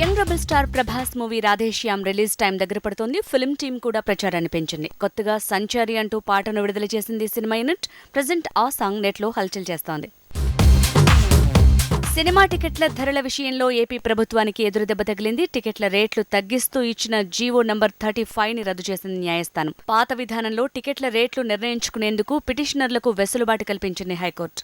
Young rebel star Prabhas movie Radhe Shyam release time దగ్గర పడుతోంది. Film team కూడా ప్రచారాన్ని పెంచింది. కొత్తగా సంచారి అంటూ పాటను విడుదల చేసింది సినిమా యూనిట్. ప్రజెంట్ ఆ సాంగ్ నెట్లో హల్చల్ చేస్తోంది. సినిమా టికెట్ల ధరల విషయంలో ఏపీ ప్రభుత్వానికి ఎదురుదెబ్బ తగిలింది. టికెట్ల రేట్లు తగ్గిస్తూ ఇచ్చిన జీవో నంబర్ థర్టీ ఫైవ్ని రద్దు చేసింది న్యాయస్థానం. పాత విధానంలో టికెట్ల రేట్లు నిర్ణయించుకునేందుకు పిటిషనర్లకు వెసులుబాటు కల్పించింది high court.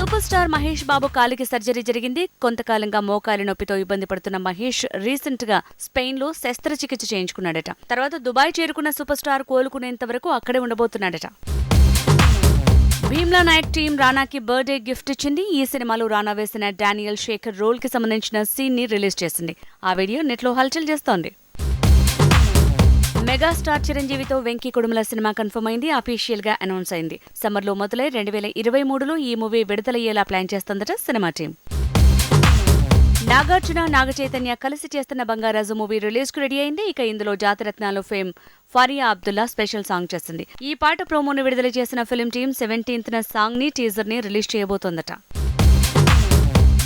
Super star Mahesh Babu కాలికి సర్జరీ జరిగింది. కొంతకాలంగా మోకాలి నొప్పితో ఇబ్బంది పడుతున్న మహేష్ రీసెంట్గా స్పెయిన్లో శస్త్రచికిత్స చేయించుకున్నాడట. తర్వాత దుబాయ్ చేరుకున్న సూపర్ స్టార్ కోలుకునేంత వరకు అక్కడే ఉండబోతున్నాడట. భీమ్లా నాయక్ టీం రానాకి బర్త్డే గిఫ్ట్ ఇచ్చింది. ఈ సినిమాలో రానా వేసిన డానియల్ శేఖర్ రోల్కి సంబంధించిన సీన్ని రిలీజ్ చేసింది. ఆ వీడియో నెట్లో హల్చల్ చేస్తోంది. మెగాస్టార్ చిరంజీవితో వెంకీ కుడుమల సినిమా కన్ఫర్మ్ అయింది అఫీషియల్గా అనౌన్స్ అయింది. సమ్మర్లో మొదలై రెండు వేల ఇరవై మూడులో ఈ మూవీ విడుదలయ్యేలా ప్లాన్ చేస్తోందట సినిమా టీం. నాగార్జున నాగచైతన్య కలిసి చేస్తున్న బంగారాజు మూవీ రిలీజ్కు రెడీ అయింది. ఇక ఇందులో Jathi Ratnalu fame Faria Abdullah special song చేసింది ఈ పాట ప్రోమోను విడుదల చేసిన ఫిల్మ్ టీం సెవెంటీన్త్ సాంగ్ని టీజర్ని release చేయబోతోందట.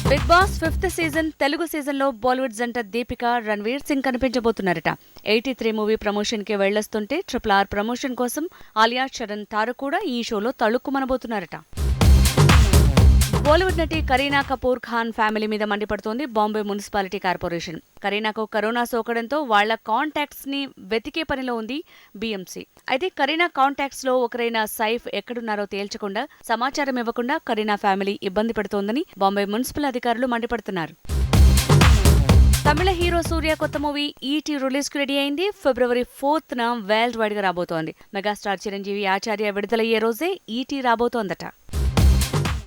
Big boss fifth season Telugu సీజన్లో బాలీవుడ్ జంట దీపిక రణ్వీర్ సింగ్ కనిపించబోతున్నారట. ఎయిటీ త్రీ మూవీ ప్రమోషన్కి వెళ్ళొస్తుంటే ట్రిపుల్ ఆర్ ప్రమోషన్ కోసం ఆలియా చరణ్ తారు కూడా ఈ షోలో తళుక్కుమనబోతున్నారట. బాలీవుడ్ నటి కరీనా కపూర్ ఖాన్ ఫ్యామిలీ మీద మండిపడుతోంది బాంబే మున్సిపాలిటీ కార్పొరేషన్. కరీనాకు కరోనా సోకడంతో వాళ్ళ కాంటాక్ట్స్ని వెతికే పనిలో ఉంది బీఎంసీ. అయితే కరీనా కాంటాక్ట్స్లో ఒకరైన సైఫ్ ఎక్కడున్నారో తేల్చకుండా సమాచారం ఇవ్వకుండా కరీనా ఫ్యామిలీ ఇబ్బంది పెడుతోందని బాంబే మున్సిపల్ అధికారులు మండిపడుతున్నారు. తమిళ హీరో సూర్య కొత్త మూవీ ఈటీ రిలీజ్కు రెడీ అయింది. ఫిబ్రవరి ఫోర్త్ న వరల్డ్ వైడ్గా రాబోతోంది. మెగాస్టార్ చిరంజీవి ఆచార్య విడుదలయ్యే రోజే ఈటీ రాబోతోందట.